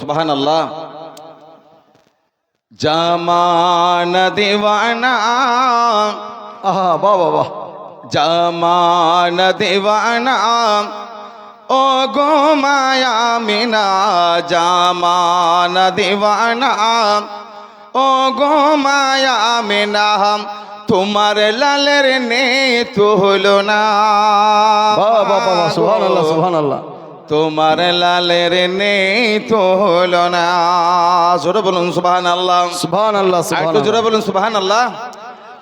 সুবাহান আল্লাহ জামান দিওয়ানা আহা, বাহ বাহ জামান দিওয়ানা ও গো মায়া মিনা জামান দিওয়ানা ও গো মায়া মিনা, তোমার লালের নে তুলো না। বাহ বাহ বাহ সুহান আল্লাহ সুহান আল্লাহ তোমার লালের নেই তোলো না জোরে বলুন সুবাহান আল্লাহ সুহান আল্লাহ জোরে বলুন সুবাহান আল্লাহ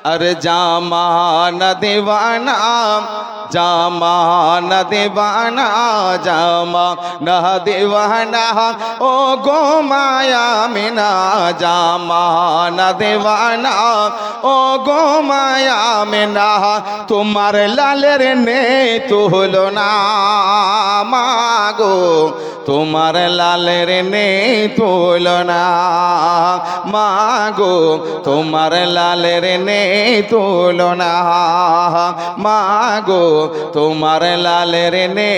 আরে জামানা দেওয়ানা জামানা দেওয়ানা জামানা দেওয়ানা ও গো মায়া মিনা জামানা দেওয়ানা ও গো মায়া মিনা তোমার লালের নে তোলো না মাগো তোমার লালের নে তোলো না। মাগো তোমার লালের নে তোলো না। মাগো তোমার লালের নে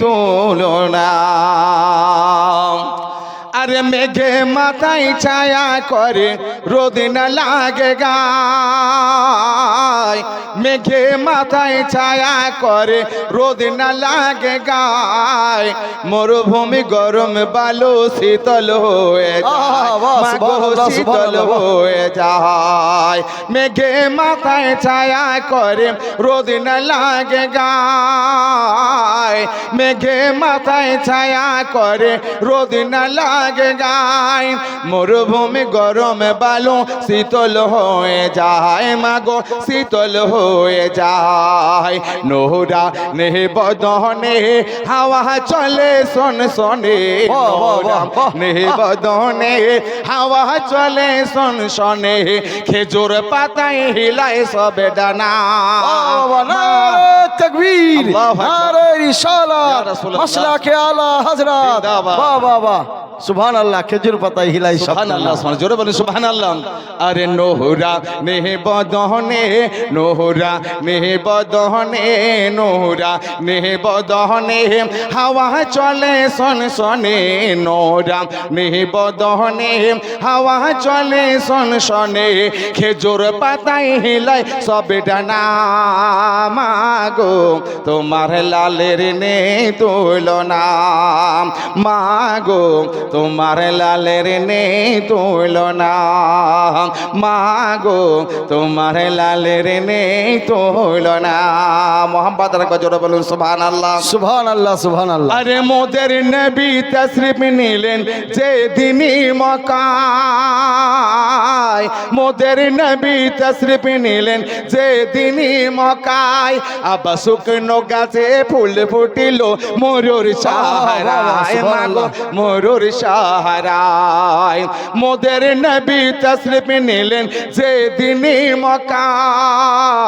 তোলো না। আরে মেঘে মাথায় ছায়া করে, রোদ না লাগে গায় মেঘে মাথায় ছায়া করে রোদ না লাগে গায়। মরুভূমি গরম বালু শীতল হয়ে যায়। শীতল হয়ে যায়। মেঘে মাথায় ছায়া করে রোদ না লাগে গায়। মেঘে মাথায় ছায়া করে রোদ না লাগে গায়। মরুভূমি গরম বালু শীতল হয়ে যায়। মাগো শীতল হয়ে যায়। নোহরা নেহ বদনে হাওয়া চলে শোন শোনে। বাহ, বাহ। নেহ বদনে হাওয়া চলে শোন শোনে। খেজুর পাতায় হিলায় সবে ডানা। তাকবীর। নারে রিসালাত। মাসলাকে আলা হযরত। বাহ বাহ বাহ। সুবহানাল্লাহ খেজুর পাতায় হিলাই সব সুবহান আল্লাহ জোরে বলেন সুবহান আল্লাহ। আরে নোহরা নেহ বদহনে নোহরা নেহ বদহনে নোহরা নেহ বদহনে হাওয়া চলে সন সনে নোহরা নেহ বদহনে হাওয়া চলে সন সনে খেজুর পাতায় হিলাই সবে ডানা মাগো, তোমার লালের নে তুলনা মাগো, তোমার লালের নে তুলনা মাগো, তোমার লালের নে তুলনা। মোহাম্মদ গজরে বলুন সুবহান আল্লাহ সুবহানাল্লাহ সুবহানাল্লাহ। আরে মোদের নবী তশরিফ নিলেন যে দিনই মকায় মোদের নবী তশরিফ নিলেন যে দিনই মকায় আবা শুকনো গাছে ফুল ফুটিল মরুর সাহারায়। মাগো মরুর সাহারায়। মোদের নবী তশরিফ নিলেন যে দিনই মকায়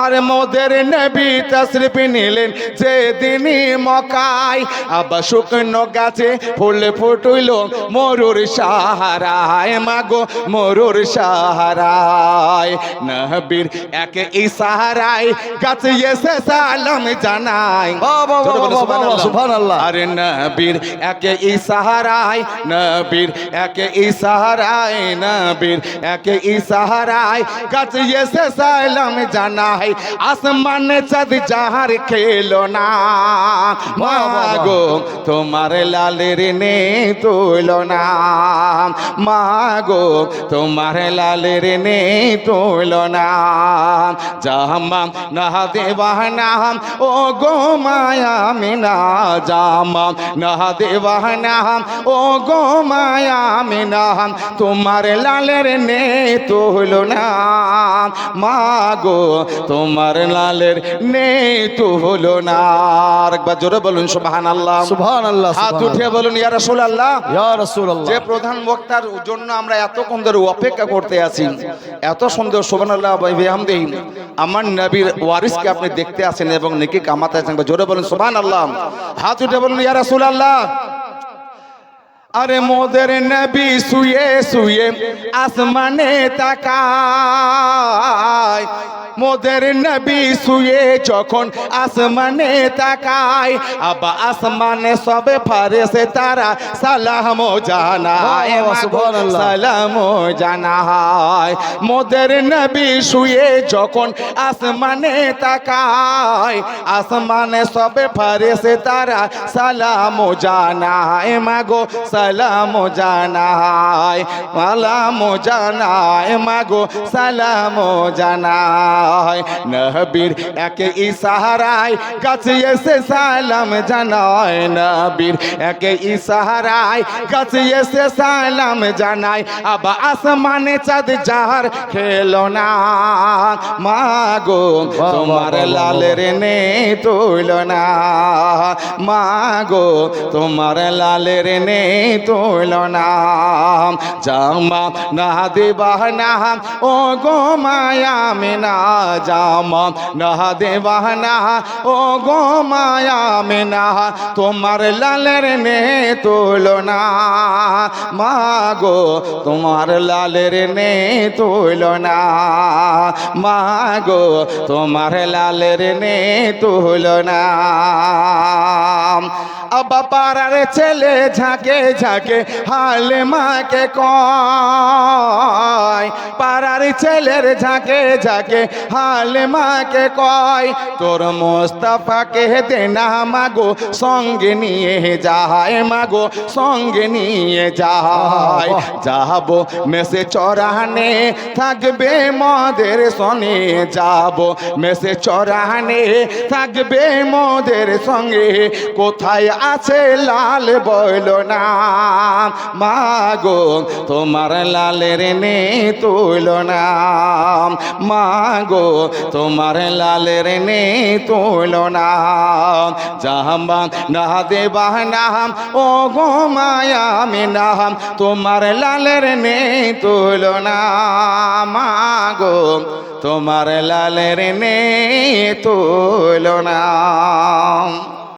আর মোদের নবী তশরিফ নিলেন যে দিনই মকায়। আবার শুকনো গাছে ফুল ফুটইল মরুর সাহারায়। মাগো মরুর সাহারায়। নবীর এক ইশারায় গাছে এসে সালাম জানাই। আরে নবীর এক ইশারায় নবীর এক ইশারায় নবীর এক ইশারায় গাছে এসে সালাম জানাই আসমানে চাঁদ যাহার খেলো না। মাগো তোমার লালের নে তুলো না। মাগো তোমার লালের নে তুলো না। জামা না দেওয়ানা ও গো মায়া মিনা জামা না দেওয়ানা ও গো মায়া মিনা, তোমার লালের নে তুলো না। মাগো তোমার লালের নে তুলো না। আরেকবার জোরে বলুন সুবহান আল্লাহ সুবহানাল্লাহ হাত উঠে বলুন ইয়া রাসূলুল্লাহ। ইয়া রাসূলুল্লাহ। যে প্রধান বক্তার জন্য আমরা এতক্ষণ ধরে অপেক্ষা করতে আছি এত সুন্দর সুবহানাল্লাহ বিহামদিহি আমার নবীর ওয়ারিসকে আপনি দেখতে আসেন এবং নেকি কামাতে আছেন। জোরে বলুন সুবহানাল্লাহ। হাত উঠে বলুন ইয়া রাসূলুল্লাহ। আরে মোদের নবী শুয়ে শুয়ে আসমানে তাকায় মোদের নবী শুয়ে যখন আসমানে তাকায় আবা আসমানে সবে ফারেসে তারা সালাম জানায়। সালাম জানায় মোদের নবী শুয়ে যখন আসমানে তাকায় আসমানে সবে ফারেসে তারা সালাম জানায় মাগো সালাম জানায় সালাম জানায় মাগো সালাম জানায় নবীর এক ইশারায় কাছে এসে সালাম জানায় নবীর এক ইশারায় কাছে এসে সালাম জানায় আবা আসমানে চাঁদ যাহার খেলো না, মাগো তোমার লালের নে তুইল না মাগো তোমার লালের নে তুইল না জামা না দেবাহ না ও গো মায়া মেনা জামা না দেবাহ না ও গো মায়া মেনা তোমার লালের নে তুইল না মাগো তোমার লালের নে তুইল না মাগো তোমার লালের নে তুইল না আবা পাড়ার ছেলে ঝাঁকে ঝাঁকে হালে মাকে কয়। পাড়ার ছেলের ঝাঁকে ঝাঁকে হালে মাকে কয়। তোর মোস্তাফাকে দে না মাগো সঙ্গে নিয়ে যায় মাগো সঙ্গে নিয়ে যায়। যাব মেসে চড়ানে থাকবে মদের সনে যাব। মেসে চড়ানে থাকবে মদের সঙ্গে কোথায় আছে লাল বইল না মাগো, তোমার লালের নে তুইল না মাগো, তোমার লালের নে তুইল না জাহাম্বা না দেবাহ নাম ও গো মায়া মিনাম তোমার লালের নে তুইল না মাগো, তোমার লালের নে তুইল না